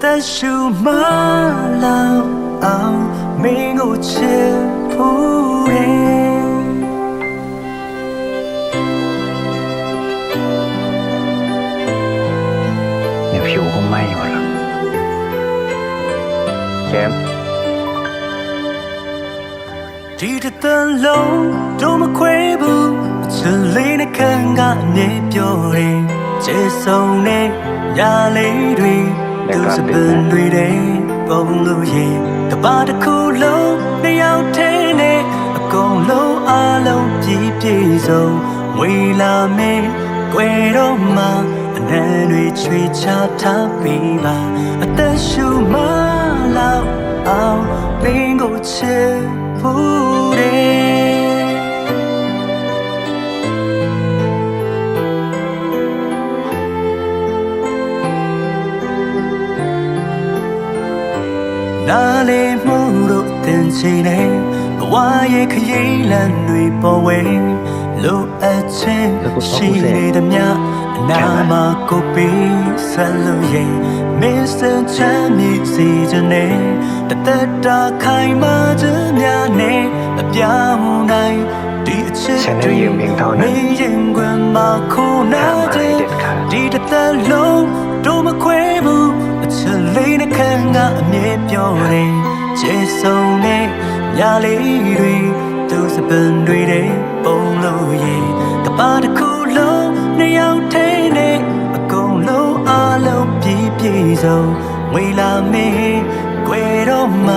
သက်ရှူမလောင်အောင်မင်းကိုချစ်ဖို့တယ် เนี่ยผิวคงไหม้หมดแล้วเจมส์ ဒီတစ်တန်လုံးတော့မခွဲဘူးအချစ်လေးနဲ့ခံကနေပြောတယ်ကျေဆုံးနဲ့ညာလေးတွေ သူစပင်တွေတဲ့ပုံလို့ရင်တပါတစ်ခုလုံးနှစ်ယောက်ထဲနဲ့အကုန်လုံးအလုံးပြည့်ပြည့်စုံဝေလာမင်းွယ်တော့မှအနံတွေချွေချထားပြီးပါအသက်ရှူမလောက်အောင်မင်းကိုချစ်ဖို့တ ယ်နားလေမှုတို့တင်ချင်နေဘဝရဲ့ခရီးလမ်းတွေပေါ်ဝဲလိုအပ်ခြင်းရှိနေသည်များအနာမှာကိုပြီးဆက်လို့ရင်မစ္စတာချမ်းမြေစီချင်နေတသက်တာခိုင်မာခြင်းများနဲ့အပြောင်းနိုင်ဒီအချစ်တွေမင်းရင်ခွင်မှာခိုးနာခြင်းဒီတစ်သက်လုံး ပြောတယ်ကျေဆုံးနဲ့ညာလေးတွေသူစပန်တွေတဲ့ပုံလို့ရင်တပါတစ်ခုလုံးနှစ်ယောက်ထဲနဲ့အကုန်လုံးအလုံးပြည့်ပြည့်စုံဝေလာမင်းွယ်တော့မှ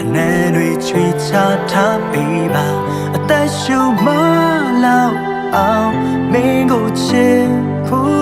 အနံတွေချွေချထားပေးပါအသက်ရှူမလောက်အောင်မင်းကိုချစ်ဖို့တယ်